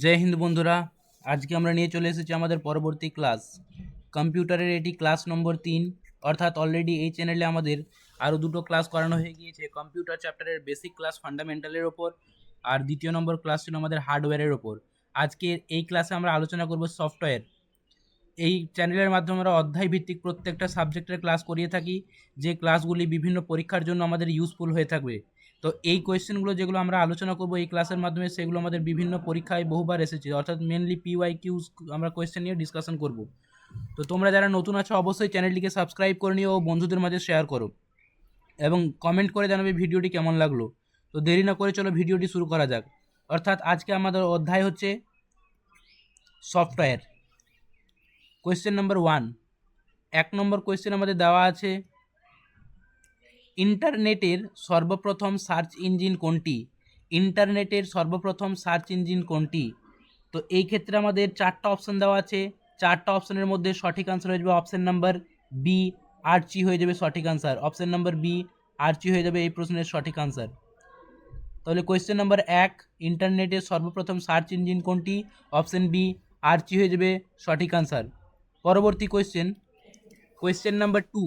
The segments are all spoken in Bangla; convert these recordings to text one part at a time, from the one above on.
জয় হিন্দ বন্ধুরা, আজকে আমরা নিয়ে চলে এসেছি আমাদের পরবর্তী ক্লাস। কম্পিউটারের এটি ক্লাস নম্বর তিন, অর্থাৎ অলরেডি এই চ্যানেলে আমাদের আরও দুটো ক্লাস করানো হয়ে গিয়েছে, কম্পিউটার চ্যাপ্টারের বেসিক ক্লাস ফান্ডামেন্টালের ওপর, আর দ্বিতীয় নম্বর ক্লাস ছিল আমাদের হার্ডওয়্যারের ওপর। আজকের এই ক্লাসে আমরা আলোচনা করব সফটওয়্যার এই চ্যানেলের মাধ্যমে আমরা অধ্যায় ভিত্তিক প্রত্যেকটা সাবজেক্টের ক্লাস করিয়ে থাকি, যে ক্লাসগুলি বিভিন্ন পরীক্ষার জন্য আমাদের ইউজফুল হয়ে থাকবে। তো এই কোয়েশ্চেনগুলো যেগুলো আমরা আলোচনা করব এই ক্লাসের মাধ্যমে, সেগুলো আমাদের বিভিন্ন পরীক্ষায় বহুবার এসেছে। অর্থাৎ মেনলি পিওয়াই কিউজ আমরা কোয়েশ্চেন নিয়ে ডিসকাশন করব। তো তোমরা যারা নতুন আছো, অবশ্যই চ্যানেলটিকে সাবস্ক্রাইব করে নিও ও বন্ধুদের মাঝে শেয়ার করো। এবং কমেন্ট করে জানাবে ভিডিওটি কেমন লাগল। তো দেরি না করে চলো ভিডিওটি শুরু করা যাক। অর্থাৎ আজকে আমাদের অধ্যায় হচ্ছে সফটওয়্যার কোয়েশ্চেন নাম্বার ওয়ান এক নম্বর কোয়েশ্চেন আমাদের দেওয়া আছে ইন্টারনেটের সর্বপ্রথম সার্চ ইঞ্জিন কোনটি? ইন্টারনেটের সর্বপ্রথম সার্চ ইঞ্জিন কোনটি? তো এই ক্ষেত্রে আমাদের চারটা অপশান দেওয়া আছে। চারটা অপশানের মধ্যে সঠিক আনসার হয়ে যাবে অপশান নাম্বার বি আরচি হয়ে যাবে সঠিক আনসার অপশান নাম্বার বি আরচি হয়ে যাবে এই প্রশ্নের সঠিক আনসার তাহলে কোয়েশ্চেন নাম্বার এক, ইন্টারনেটের সর্বপ্রথম সার্চ ইঞ্জিন কোনটি? অপশান বি আরচি হয়ে যাবে সঠিক আনসার পরবর্তী কোয়েশ্চেন কোয়েশ্চেন নাম্বার টু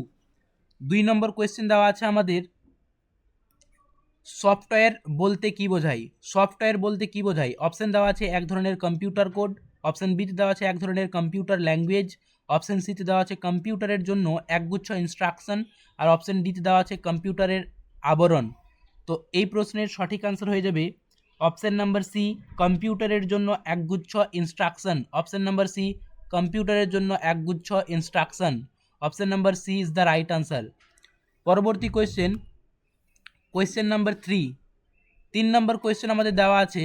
দুই নম্বর কোয়েশ্চেন দেওয়া আছে আমাদের সফটওয়্যার বলতে কি বোঝায়? সফটওয়্যার বলতে কি বোঝায়? অপশান দেওয়া আছে এক ধরনের কম্পিউটার কোড অপশান বিতে দেওয়া আছে এক ধরনের কম্পিউটার ল্যাঙ্গুয়েজ অপশান সিতে দেওয়া আছে কম্পিউটারের জন্য একগুচ্ছ ইনস্ট্রাকশন আর অপশান ডিতে দেওয়া আছে কম্পিউটারের আবরণ। তো এই প্রশ্নের সঠিক আনসার হয়ে যাবে অপশান নাম্বার সি কম্পিউটারের জন্য একগুচ্ছ ইনস্ট্রাকশন অপশান নাম্বার সি কম্পিউটারের জন্য একগুচ্ছ instruction option number C is the right answer পরবর্তী কোয়েশ্চেন কোয়েশ্চেন নাম্বার থ্রি তিন নম্বর কোয়েশ্চেন আমাদের দেওয়া আছে।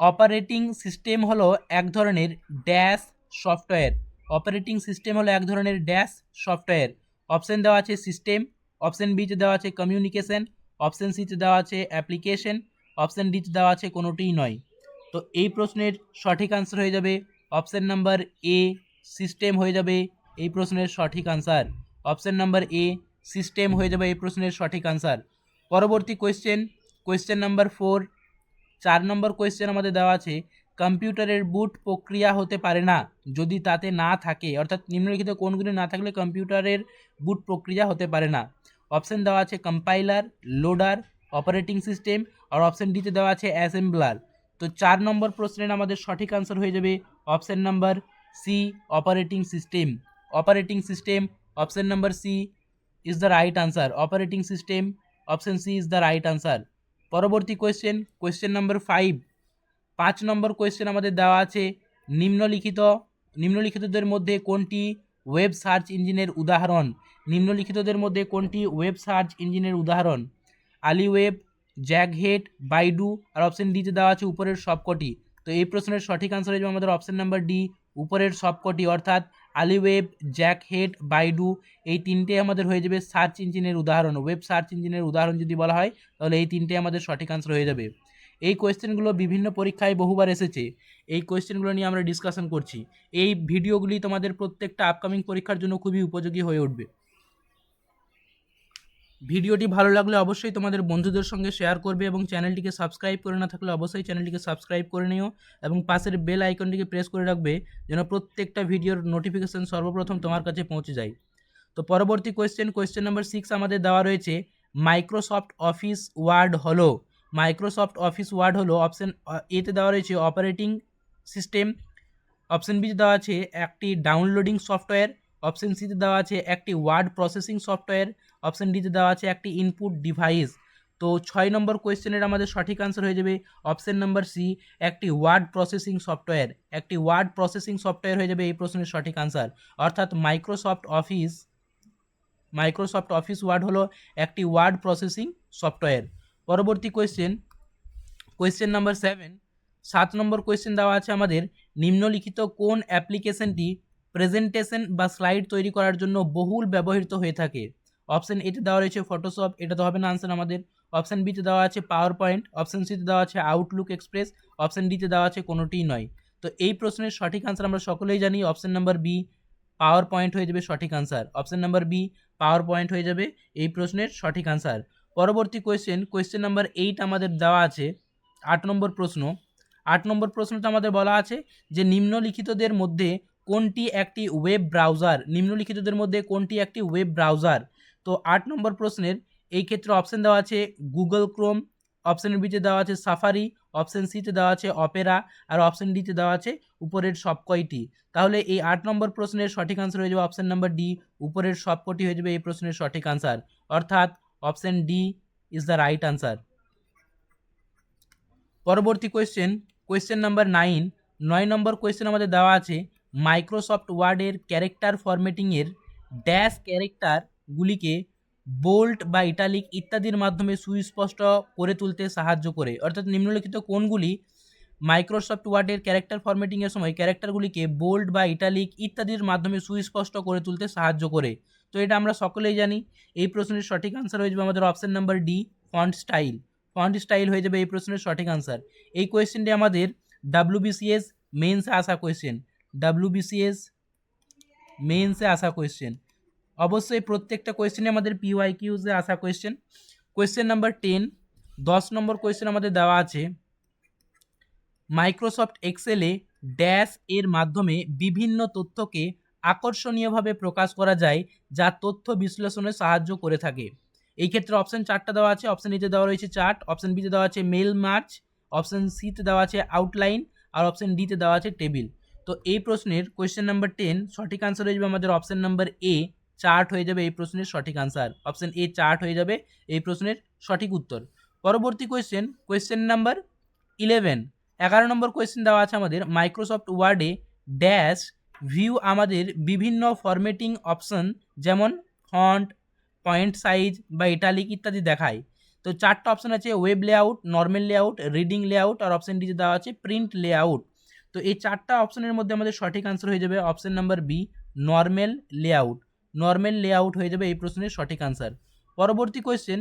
অপারেটিং সিস্টেম হলো এক ধরনের ড্যাশ সফটওয়্যার অপারেটিং সিস্টেম হলো এক ধরনের ড্যাশ সফটওয়্যার অপশান দেওয়া আছে সিস্টেম অপশান বিতে দেওয়া আছে কমিউনিকেশন অপশান সিতে দেওয়া আছে অ্যাপ্লিকেশন অপশান ডিতে দেওয়া আছে কোনোটিই নয়। তো এই প্রশ্নের সঠিক আনসার হয়ে যাবে। অপশান নাম্বার এ সিস্টেম হয়ে যাবে। এই প্রশ্নের সঠিক answer option number A system হয়ে যাবে এই প্রশ্নের সঠিক আনসার পরবর্তী কোয়েশ্চেন কোয়েশ্চেন নাম্বার ফোর চার নম্বর কোয়েশ্চেন আমাদের দেওয়া আছে কম্পিউটারের বুট প্রক্রিয়া হতে পারে না, যদি তাতে না থাকে, অর্থাৎ নিম্নলিখিত কোনগুলি না থাকলে কম্পিউটারের বুট প্রক্রিয়া হতে পারে না। অপশান দেওয়া আছে কম্পাইলার লোডার অপারেটিং সিস্টেম আর অপশান ডিতে দেওয়া আছে অ্যাসেম্বলার তো চার নম্বর প্রশ্নের আমাদের সঠিক আনসার হয়ে যাবে option number C operating system operating system option number C is the right answer operating system option C is the right answer পরবর্তী কোয়েশ্চেন কোয়েশ্চেন নাম্বার ফাইভ পাঁচ নম্বর কোয়েশ্চেন আমাদের দেওয়া আছে, নিম্নলিখিত, নিম্নলিখিতদের মধ্যে কোনটি ওয়েব সার্চ ইঞ্জিনের উদাহরণ? নিম্নলিখিতদের মধ্যে কোনটি ওয়েব সার্চ ইঞ্জিনের উদাহরণ? আলি আলিওয়েব, জ্যাকহেড, বাইডু আর অপশান ডিতে দেওয়া আছে উপরের সবকটি। তো এই প্রশ্নের সঠিক আনসার হয়ে আমাদের অপশান নাম্বার ডি উপরের সবকটি। অর্থাৎ আলিওয়েব, জ্যাক হেড, বাইডু, এই তিনটে আমাদের হয়ে যাবে সার্চ ইঞ্জিনের উদাহরণ। ওয়েব সার্চ ইঞ্জিনের উদাহরণ যদি বলা হয়, তাহলে এই তিনটে আমাদের সঠিক আনসার হয়ে যাবে। এই কোয়েশ্চেনগুলো বিভিন্ন পরীক্ষায় বহুবার এসেছে। এই কোয়েশ্চেনগুলো নিয়ে আমরা ডিসকাশন করছি। এই ভিডিওগুলি তোমাদের প্রত্যেকটা আপকামিং পরীক্ষার জন্য খুবই উপযোগী হয়ে উঠবে। ভিডিওটি ভালো লাগলে অবশ্যই তোমাদের বন্ধুদের সঙ্গে শেয়ার করবে এবং চ্যানেলটিকে সাবস্ক্রাইব করে না থাকলে অবশ্যই চ্যানেলটিকে সাবস্ক্রাইব করে নিও এবং পাশের বেল আইকনটিকে প্রেস করে রাখবে যেন প্রত্যেকটা ভিডিওর নোটিফিকেশান সর্বপ্রথম তোমার কাছে পৌঁছে যায়। তো পরবর্তী কোয়েশ্চেন কোয়েশ্চেন নাম্বার সিক্স আমাদের দেওয়া রয়েছে মাইক্রোসফট অফিস ওয়ার্ড হলো মাইক্রোসফট অফিস ওয়ার্ড হলো অপশান এতে দেওয়া রয়েছে অপারেটিং সিস্টেম অপশান বিতে দেওয়া আছে একটি ডাউনলোডিং সফটওয়্যার অপশান সিতে দেওয়া আছে একটি ওয়ার্ড প্রসেসিং সফটওয়্যার, অপশান ডিতে দেওয়া আছে একটি ইনপুট ডিভাইস। তো ছয় নম্বর কোয়েশ্চেনের আমাদের সঠিক আনসার হয়ে যাবে অপশান নাম্বার সি, একটি ওয়ার্ড প্রসেসিং সফটওয়্যার। একটি ওয়ার্ড প্রসেসিং সফটওয়্যার হয়ে যাবে এই প্রশ্নের সঠিক আনসার অর্থাৎ Microsoft Office Microsoft Office Word হলো একটি ওয়ার্ড প্রসেসিং সফটওয়্যার। পরবর্তী কোয়েশ্চেন কোয়েশ্চেন নাম্বার সেভেন সাত নম্বর কোয়েশ্চেন দেওয়া আছে আমাদের নিম্নলিখিত কোন অ্যাপ্লিকেশনটি প্রেজেন্টেশন বা স্লাইড তৈরি করার জন্য বহুল ব্যবহৃত হয়ে থাকে। অপশান এতে দেওয়া রয়েছে ফটোশপ এটা তো হবে না আনসার আমাদের। অপশান বিতে দেওয়া আছে পাওয়ার পয়েন্ট অপশান সিতে দেওয়া আছে আউটলুক এক্সপ্রেস অপশান ডিতে দেওয়া আছে কোনোটিই নয়। তো এই প্রশ্নের সঠিক আনসার আমরা সকলেই জানি। Option number B PowerPoint হয়ে যাবে সঠিক answer option number B PowerPoint হয়ে যাবে এই প্রশ্নের সঠিক আনসার পরবর্তী কোয়েশ্চেন কোয়েশ্চেন নাম্বার এইট আমাদের দেওয়া আছে। আট নম্বর প্রশ্ন। আট নম্বর প্রশ্নটা আমাদের বলা আছে যে নিম্নলিখিতদের মধ্যে কোনটি একটি ওয়েব ব্রাউজার নিম্নলিখিতদের মধ্যে কোনটি একটি ওয়েব ব্রাউজার তো আট নম্বর প্রশ্নের এই ক্ষেত্রে অপশান দেওয়া আছে গুগল ক্রোম অপশানের বিতে দেওয়া আছে সাফারি অপশান সিতে দেওয়া আছে অপেরা আর অপশান ডিতে দেওয়া আছে উপরের সব কয়টি তাহলে এই আট নম্বর প্রশ্নের সঠিক আনসার হয়ে যাবে অপশন নাম্বার ডি উপরের সবকটি হয়ে যাবে এই প্রশ্নের সঠিক আনসার অর্থাৎ option D is the right answer পরবর্তী কোয়েশ্চেন কোয়েশ্চেন নাম্বার নাইন নয় নম্বর কোয়েশ্চেন আমাদের দেওয়া আছে মাইক্রোসফট ওয়ার্ডের ক্যারেক্টার ফরম্যাটিংয়ের ড্যাশ ক্যারেক্টারগুলিকে বোল্ট বা ইটালিক ইত্যাদির মাধ্যমে সুস্পষ্ট করে তুলতে সাহায্য করে। অর্থাৎ নিম্নলিখিত কোনগুলি মাইক্রোসফট ওয়ার্ডের ক্যারেক্টার ফরম্যাটিংয়ের সময় ক্যারেক্টারগুলিকে বোল্ড বা ইটালিক ইত্যাদির মাধ্যমে সুস্পষ্ট করে তুলতে সাহায্য করে। তো এটা আমরা সকলেই জানি। এই প্রশ্নের সঠিক আনসার হয়ে যাবে আমাদের option number D font style font style হয়ে যাবে এই প্রশ্নের সঠিক আনসার এই কোয়েশ্চেনটি আমাদের ডাব্লিউবিসিএস মেন্সে আসা কোয়েশ্চেন ডাব্লিউবিসিএস মেন্সে আসা কোয়েশ্চেন অবশ্যই প্রত্যেকটা কোয়েশ্চেনে আমাদের পিওয়াই কিউজে আসা কোয়েশ্চেন কোয়েশ্চেন নাম্বার টেন দশ নম্বর কোয়েশ্চেন আমাদের দেওয়া আছে। মাইক্রোসফট এক্সেলে ড্যাশ এর মাধ্যমে বিভিন্ন তথ্যকে আকর্ষণীয়ভাবে প্রকাশ করা যায়, যা তথ্য বিশ্লেষণে সাহায্য করে থাকে। এই ক্ষেত্রে অপশন চারটা দেওয়া আছে। অপশন এতে দেওয়া রয়েছে চার্ট অপশন বিতে দেওয়া আছে মেল মার্চ অপশন সিতে দেওয়া আছে আউটলাইন আর অপশন ডিতে দেওয়া আছে টেবিল তো এই প্রশ্নের কোয়েশ্চেন নাম্বার টেন সঠিক আনসার হয়ে যাবে আমাদের অপশন নাম্বার এ চার্ট হয়ে যাবে এই প্রশ্নের সঠিক আনসার অপশন এ চার্ট হয়ে যাবে এই প্রশ্নের সঠিক উত্তর। পরবর্তী কোয়েশ্চেন কোয়েশ্চেন নাম্বার ইলেভেন এগারো নম্বর কোয়েশ্চেন দেওয়া আছে আমাদের। মাইক্রোসফট ওয়ার্ডে ড্যাশ ভিউ আমাদের বিভিন্ন ফরম্যাটিং অপশন যেমন ফন্ট পয়েন্ট সাইজ বা ইটালিক ইত্যাদি দেখায়। তো চারটা অপশন আছে web layout normal layout reading layout আর অপশন ডিতে দেওয়া আছে প্রিন্ট লেআউট তো এই চারটা অপশনের মধ্যে আমাদের সঠিক আনসার হয়ে যাবে option number B normal layout normal layout হয়ে যাবে এই প্রশ্নের সঠিক আনসার পরবর্তী কোয়েশ্চেন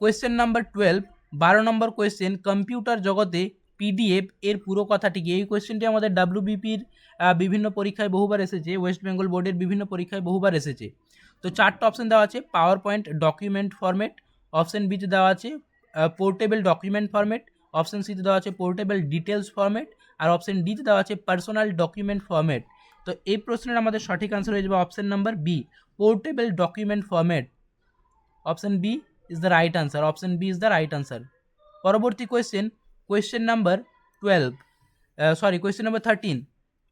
কোয়েশ্চেন নাম্বার টুয়েলভ বারো নম্বর কোয়েশ্চেন কম্পিউটার জগতে পিডিএফ এর পুরো কথাটি কি? এই কোয়েশ্চেনটি আমাদের ডাব্লিউবিপির বিভিন্ন পরীক্ষায় বহুবার এসেছে ওয়েস্ট বেঙ্গল বোর্ডের বিভিন্ন পরীক্ষায় বহুবার এসেছে। তো চারটা অপশন দেওয়া আছে PowerPoint document format option বিতে দেওয়া আছে পোর্টেবল ডকুমেন্ট ফরম্যাট অপশন সিতে দেওয়া আছে পোর্টেবল ডিটেলস ফরম্যাট আর অপশন ডিতে দেওয়া আছে পার্সোনাল ডকুমেন্ট ফরম্যাট তো এই প্রশ্নের আমাদের সঠিক আনসার হয়ে যাবে option number B portable document format option B is the right answer option B is the right answer পরবর্তী question question number twelve sorry question number thirteen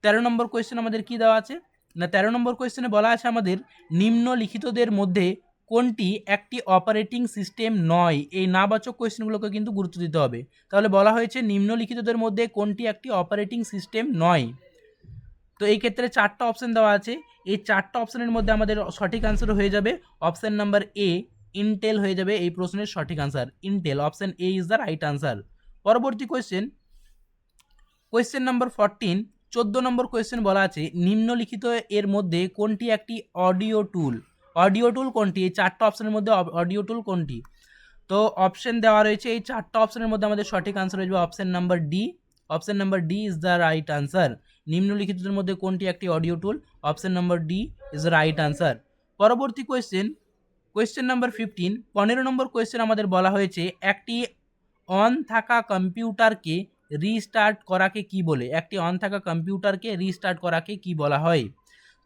তেরো নম্বর কোয়েশ্চেন আমাদের কী দেওয়া আছে? না, তেরো নম্বর কোয়েশ্চেনে বলা আছে আমাদের নিম্নলিখিতদের মধ্যে কোনটি একটি অপারেটিং সিস্টেম নয়? এই নাবাচক কোয়েশ্চেনগুলোকে কিন্তু গুরুত্ব দিতে হবে। তাহলে বলা হয়েছে নিম্নলিখিতদের মধ্যে কোনটি একটি অপারেটিং সিস্টেম নয়? তো এই ক্ষেত্রে চারটা অপশান দেওয়া আছে। এই চারটা অপশানের মধ্যে আমাদের সঠিক আনসার হয়ে যাবে। অপশান নাম্বার এ ইনটেল হয়ে যাবে এই প্রশ্নের সঠিক answer Intel option A is the right answer পরবর্তী কোয়েশ্চেন কোয়েশ্চেন নাম্বার ফরটিন চোদ্দ নম্বর কোয়েশ্চেন বলা আছে, নিম্নলিখিত এর মধ্যে কোনটি একটি অডিও টুল অডিও টুল কোনটি? এই চারটা অপশনের মধ্যে অডিও টুল কোনটি? তো অপশন দেওয়া রয়েছে, এই চারটা অপশনের মধ্যে আমাদের সঠিক আনসার হয়ে যাবে option number D option number D is the right answer নিম্নলিখিতদের মধ্যে কোনটি একটি audio tool option number D is the right answer পরবর্তী কোয়েশ্চেন কোয়েশ্চেন নাম্বার ফিফটিন পনেরো নম্বর কোয়েশ্চেন আমাদের বলা হয়েছে, একটি অন থাকা কম্পিউটারকে রিস্টার্ট করাকে কি বলে? একটি অন থাকা কম্পিউটারকে রিস্টার্ট করাকে কি বলা হয়?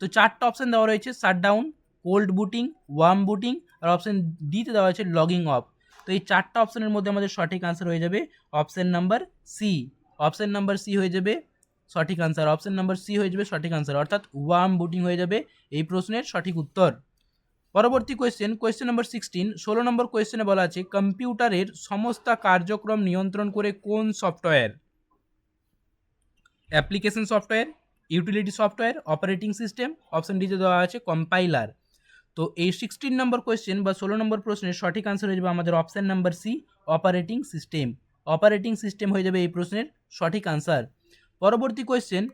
তো চারটা অপশান দেওয়া রয়েছে shutdown cold booting warm booting আর অপশান ডিতে দেওয়া হয়েছে লগিং অফ তো এই চারটা অপশানের মধ্যে আমাদের সঠিক আনসার হয়ে যাবে option number C option number C হয়ে যাবে সঠিক আনসার অপশান নাম্বার সি হয়ে যাবে সঠিক আনসার অর্থাৎ ওয়ার্ম বুটিং হয়ে যাবে এই প্রশ্নের সঠিক উত্তর। পরবর্তী কোয়েশ্চেন কোয়েশ্চেন নম্বর সিক্সটিন ষোলো নম্বর কোয়েশ্চেনে বলা আছে কম্পিউটারের সমস্ত কার্যক্রম নিয়ন্ত্রণ করে কোন software application software utility software operating system option ডিতে দেওয়া আছে কম্পাইলার তো এই সিক্সটিন নম্বর কোয়েশ্চেন বা ষোলো নম্বর প্রশ্নের সঠিক আনসার হয়ে যাবে আমাদের option number C operating system operating system হয়ে যাবে এই প্রশ্নের সঠিক আনসার পরবর্তী কোয়েশ্চেন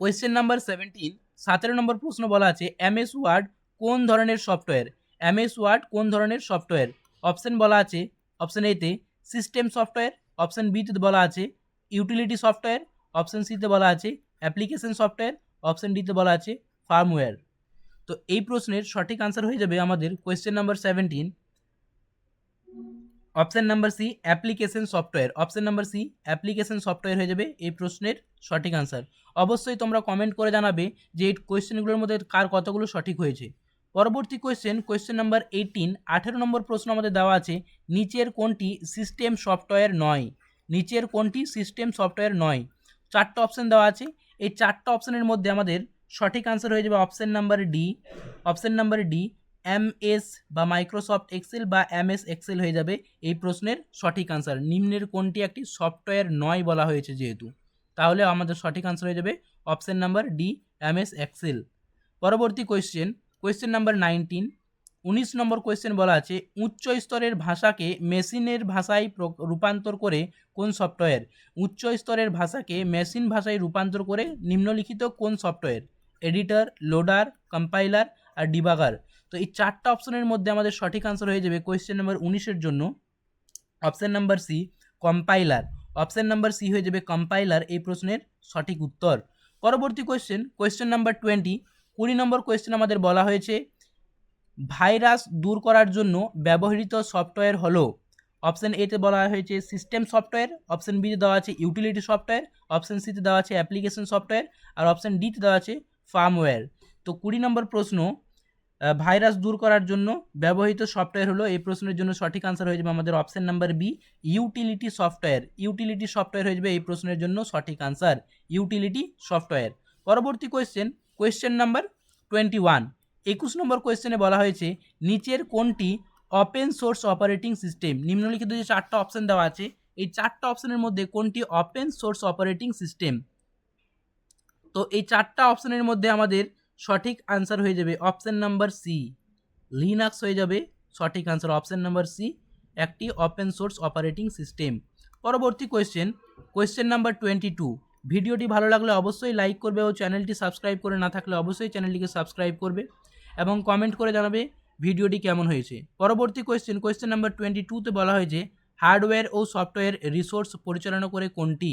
কোয়েশ্চেন নাম্বার সেভেন্টিন সতেরো নম্বর প্রশ্ন বলা আছে এমএস ওয়ার্ড কোন ধরনের সফটওয়্যার এমএস ওয়ার্ড কোন ধরনের সফটওয়্যার অপশন বলা আছে অপশন এতে সিস্টেম সফটওয়্যার অপশন বিতে বলা আছে ইউটিলিটি সফটওয়্যার অপশন সিতে বলা আছে অ্যাপ্লিকেশন সফটওয়্যার অপশন ডিতে বলা আছে ফার্মওয়্যার তো এই প্রশ্নের সঠিক আনসার হয়ে যাবে আমাদের question number seventeen option number C application software option number C application software হয়ে যাবে এই প্রশ্নের সঠিক আনসার অবশ্যই তোমরা কমেন্ট করে জানাবে যে এই কোয়েশ্চেনগুলোর মধ্যে কার কতগুলো সঠিক হয়েছে। পরবর্তী কোয়েশ্চেন কোয়েশ্চেন নাম্বার এইটিন আঠেরো নম্বর প্রশ্ন আমাদের দেওয়া আছে, নিচের কোনটি সিস্টেম সফটওয়্যার নয়? নিচের কোনটি সিস্টেম সফটওয়্যার নয়? চারটা অপশন দেওয়া আছে, এই চারটা অপশনের মধ্যে আমাদের সঠিক আনসার হয়ে যাবে option number D option number D M S বা মাইক্রোসফট এক্সেল বা এম এস এক্সেল হয়ে যাবে এই প্রশ্নের সঠিক আনসার নিম্নের কোনটি একটি সফটওয়্যার নয় বলা হয়েছে যেহেতু? তাহলে আমাদের সঠিক আনসার হয়ে যাবে option number D M S Excel পরবর্তী কোয়েশ্চেন কোয়েশ্চেন নাম্বার নাইনটিন উনিশ নম্বর কোয়েশ্চেন বলা আছে, উচ্চ স্তরের ভাষাকে মেশিনের ভাষায় রূপান্তর করে কোন সফটওয়্যার উচ্চ স্তরের ভাষাকে মেশিন ভাষায় রূপান্তর করে নিম্নলিখিত কোন সফটওয়্যার এডিটর, লোডার, কম্পাইলার আর ডিবাগার। তো এই চারটা অপশনের মধ্যে আমাদের সঠিক আনসার হয়ে যাবে কোয়েশ্চেন নাম্বার উনিশের জন্য। Option number C compiler option number C হয়ে যাবে কম্পাইলার এই প্রশ্নের সঠিক উত্তর। পরবর্তী কোয়েশ্চেন কোয়েশ্চেন নাম্বার টোয়েন্টি কুড়ি নম্বর কোয়েশ্চেন আমাদের বলা হয়েছে, ভাইরাস দূর করার জন্য ব্যবহৃত সফটওয়্যার হলো। অপশন এতে বলা হয়েছে সিস্টেম সফটওয়্যার অপশন বিতে দেওয়া আছে ইউটিলিটি সফটওয়্যার অপশন সিতে দেওয়া আছে অ্যাপ্লিকেশন সফটওয়্যার আর অপশন ডিতে দেওয়া আছে ফার্মওয়্যার। তো কুড়ি নম্বর প্রশ্ন ভাইরাস দূর করার জন্য ব্যবহৃত সফটওয়্যার হলো, এই প্রশ্নের জন্য সঠিক আনসার হয়ে যাবে আমাদের option number B utility software utility software হয়ে যাবে এই প্রশ্নের জন্য সঠিক আনসার ইউটিলিটি সফটওয়্যার পরবর্তী question question number twenty one একুশ নম্বর কোয়েশ্চেনে বলা হয়েছে, নিচের কোনটি ওপেন সোর্স অপারেটিং সিস্টেম নিম্নলিখিত যে চারটা অপশন দেওয়া আছে, এই চারটা অপশনের মধ্যে কোনটি ওপেন সোর্স অপারেটিং সিস্টেম তো এই চারটা অপশনের মধ্যে আমাদের সঠিক আনসার হয়ে যাবে অপশন নাম্বার সি লিনাক্স হয়ে যাবে সঠিক আনসার অপশন নাম্বার সি একটি ওপেন সোর্স অপারেটিং সিস্টেম পরবর্তী question question number twenty two ভিডিওটি ভালো লাগলে অবশ্যই লাইক করবে ও চ্যানেলটি সাবস্ক্রাইব করে না থাকলে অবশ্যই চ্যানেলটিকে সাবস্ক্রাইব করবে এবং কমেন্ট করে জানাবে ভিডিওটি কেমন হয়েছে। পরবর্তী কোয়েশ্চেন কোয়েশ্চেন নাম্বার টোয়েন্টি টুতে বলা হয়েছে হার্ডওয়্যার ও সফটওয়্যার রিসোর্স পরিচালনা করে কোনটি?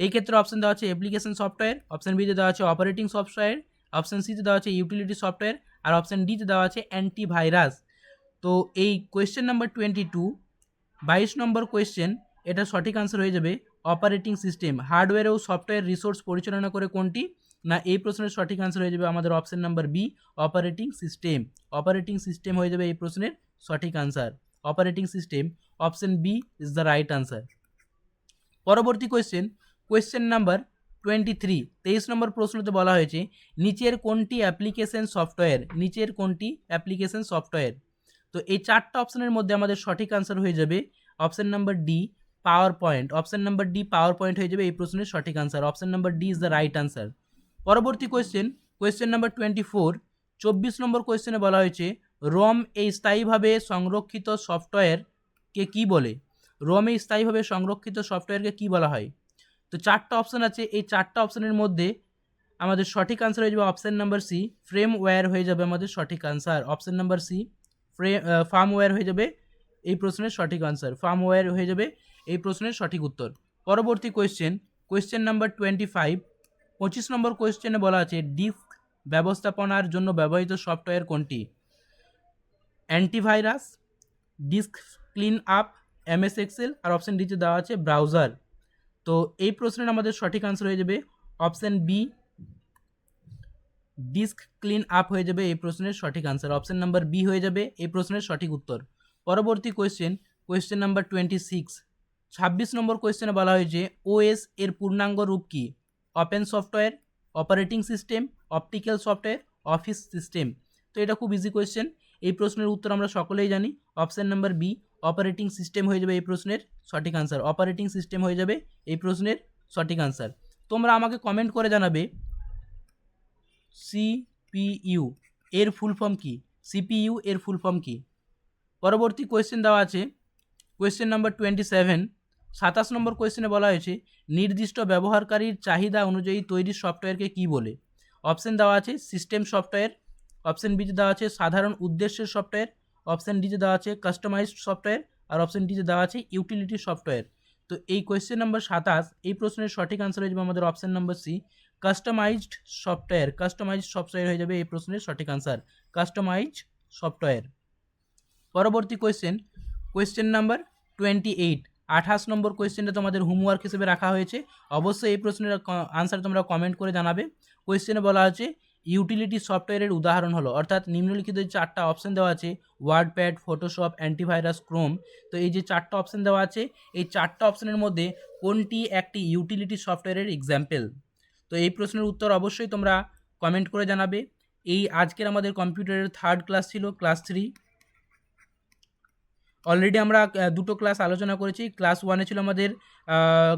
এই ক্ষেত্রে অপশন দেওয়া আছে অ্যাপ্লিকেশন সফটওয়্যার অপশন বিতে দেওয়া আছে অপারেটিং সফটওয়্যার অপশন সিতে দেওয়া আছে ইউটিলিটি সফটওয়্যার আর অপশন ডিতে দেওয়া আছে অ্যান্টিভাইরাস তো এই কোয়েশ্চেন নাম্বার টোয়েন্টি টু বাইশ নম্বর কোয়েশ্চেন এটা সঠিক আনসার হয়ে যাবে অপারেটিং সিস্টেম হার্ডওয়্যার ও সফটওয়্যার রিসোর্স পরিচালনা করে কোনটি? না, এই প্রশ্নের সঠিক আনসার হয়ে যাবে আমাদের option number B operating system operating system হয়ে যাবে এই প্রশ্নের সঠিক answer operating system option B is the right answer পরবর্তী question question number twenty three তেইশ নম্বর প্রশ্নতে বলা হয়েছে, নিচের কোনটি অ্যাপ্লিকেশন সফটওয়্যার নিচের কোনটি অ্যাপ্লিকেশন সফটওয়্যার তো এই চারটা অপশনের মধ্যে আমাদের সঠিক আনসার হয়ে যাবে। Option number D PowerPoint option number D PowerPoint হয়ে যাবে এই প্রশ্নের সঠিক answer option number D is the right answer পরবর্তী question question number twenty four চব্বিশ নম্বর কোয়েশ্চেনে বলা হয়েছে রম এই স্থায়ীভাবে সংরক্ষিত সফটওয়্যারকে কি বলে? রমে স্থায়ীভাবে সংরক্ষিত সফটওয়্যারকে কি বলা হয়? তো চারটা অপশন আছে। এই চারটা অপশনের মধ্যে আমাদের সঠিক আনসার হয়ে যাবে অপশন নাম্বার সি ফ্রেমওয়্যার হয়ে যাবে আমাদের সঠিক আনসার অপশন নাম্বার সি ফ্রে ফার্মওয়্যার হয়ে যাবে এই প্রশ্নের সঠিক আনসার ফার্মওয়্যার হয়ে যাবে এই প্রশ্নের সঠিক উত্তর। পরবর্তী question question number twenty five পঁচিশ নম্বর কোয়েশ্চেনে বলা আছে ডিস্ক ব্যবস্থাপনার জন্য ব্যবহৃত সফটওয়্যার কোনটি? Antivirus disk cleanup MS Excel আর অপশন ডিতে দেওয়া আছে ব্রাউজার তো এই প্রশ্নের আমাদের সঠিক আনসার হয়ে যাবে option B disk clean up হয়ে যাবে এই প্রশ্নের সঠিক আনসার অপশন নাম্বার বি হয়ে যাবে এই প্রশ্নের সঠিক উত্তর। পরবর্তী question question number twenty six ছাব্বিশ নম্বর কোয়েশ্চেনে বলা হয়েছে ওএস এর পূর্ণাঙ্গ রূপ কি? Open software operating system optical software office system তো এটা খুব ইজি কোয়েশ্চেন এই প্রশ্নের উত্তর আমরা সকলেই জানি। Option number B operating system হয়ে যাবে এই প্রশ্নের সঠিক আনসার অপারেটিং সিস্টেম হয়ে যাবে এই প্রশ্নের সঠিক আনসার তোমরা আমাকে কমেন্ট করে জানাবে সিপিইউ এর ফুল ফর্ম কি? সিপিইউ এর ফুল ফর্ম কি? পরবর্তী কোয়েশ্চেন দেওয়া আছে। কোয়েশ্চেন নাম্বার টোয়েন্টি সেভেন সাতাশ নম্বর কোয়েশ্চেনে বলা হয়েছে, নির্দিষ্ট ব্যবহারকারীর চাহিদা অনুযায়ী তৈরি সফটওয়্যারকে কী বলে? অপশন দেওয়া আছে সিস্টেম সফটওয়্যার অপশন বিতে দেওয়া আছে সাধারণ উদ্দেশ্যের সফটওয়্যার অপশন ডিতে দেওয়া আছে কাস্টমাইজড সফটওয়্যার আর অপশন ডিতে দেওয়া আছে ইউটিলিটি সফটওয়্যার তো এই কোয়েশ্চেন নাম্বার সাতাশ, এই প্রশ্নের সঠিক আনসার হয়ে যাবে আমাদের option number C customized software customized software হয়ে যাবে এই প্রশ্নের সঠিক আনসার কাস্টমাইজ সফটওয়্যার পরবর্তী question question number twenty eight আঠাশ নম্বর কোয়েশ্চেনটা তোমাদের হোমওয়ার্ক হিসেবে রাখা হয়েছে। অবশ্যই এই প্রশ্নের আনসার তোমরা কমেন্ট করে জানাবে। কোয়েশ্চেনে বলা আছে ইউটিলিটি সফটওয়্যারের উদাহরণ হলো, অর্থাৎ নিম্নলিখিত যে চারটা অপশান দেওয়া আছে WordPad Photoshop antivirus Chrome তো এই যে চারটা অপশান দেওয়া আছে, এই চারটা অপশানের মধ্যে কোনটি একটি ইউটিলিটি সফটওয়্যারের এক্সাম্পল তো এই প্রশ্নের উত্তর অবশ্যই তোমরা কমেন্ট করে জানাবে। এই আজকের আমাদের কম্পিউটারের থার্ড ক্লাস ছিল ক্লাস থ্রি অলরেডি আমরা দুটো ক্লাস আলোচনা করেছি। ক্লাস ওয়ানে ছিল আমাদের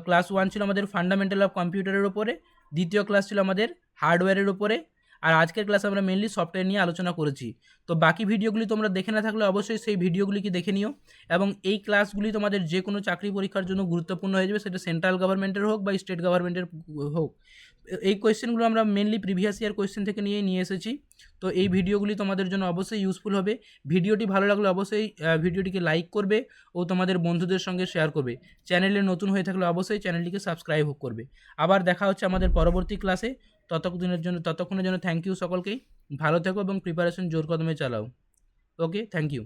ক্লাস ওয়ান ছিল আমাদের ফান্ডামেন্টাল অফ কম্পিউটারের উপরে। দ্বিতীয় ক্লাস ছিল আমাদের হার্ডওয়্যারের উপরে। আর আজকের ক্লাসে আমরা মেনলি সফটওয়্যার নিয়ে আলোচনা করেছি। তো বাকি ভিডিওগুলি তোমরা দেখে না থাকলে অবশ্যই সেই ভিডিওগুলিকে দেখে নিও। এবং এই ক্লাসগুলি তোমাদের যে কোনো চাকরি পরীক্ষার জন্য গুরুত্বপূর্ণ হয়ে যাবে, সেটা সেন্ট্রাল গভর্নমেন্টের হোক বা স্টেট গভর্নমেন্টের হোক। এই কোয়েশ্চেনগুলো আমরা মেনলি প্রিভিয়াস ইয়ার কোয়েশ্চেন থেকে নিয়ে নিয়ে এসেছি। তো এই ভিডিওগুলি তোমাদের জন্য অবশ্যই ইউজফুল হবে। ভিডিওটি ভালো লাগলে অবশ্যই ভিডিওটিকে লাইক করবে ও তোমাদের বন্ধুদের সঙ্গে শেয়ার করবে। চ্যানেলে নতুন হয়ে থাকলে অবশ্যই চ্যানেলটিকে সাবস্ক্রাইব করবে। আবার দেখা হচ্ছে আমাদের পরবর্তী ক্লাসে ততক্ষণের জন্য ততক্ষণের জন্য থ্যাংক ইউ সকলকেই। ভালো থেকো এবং প্রিপারেশন জোর কদমে চালাও। Okay thank you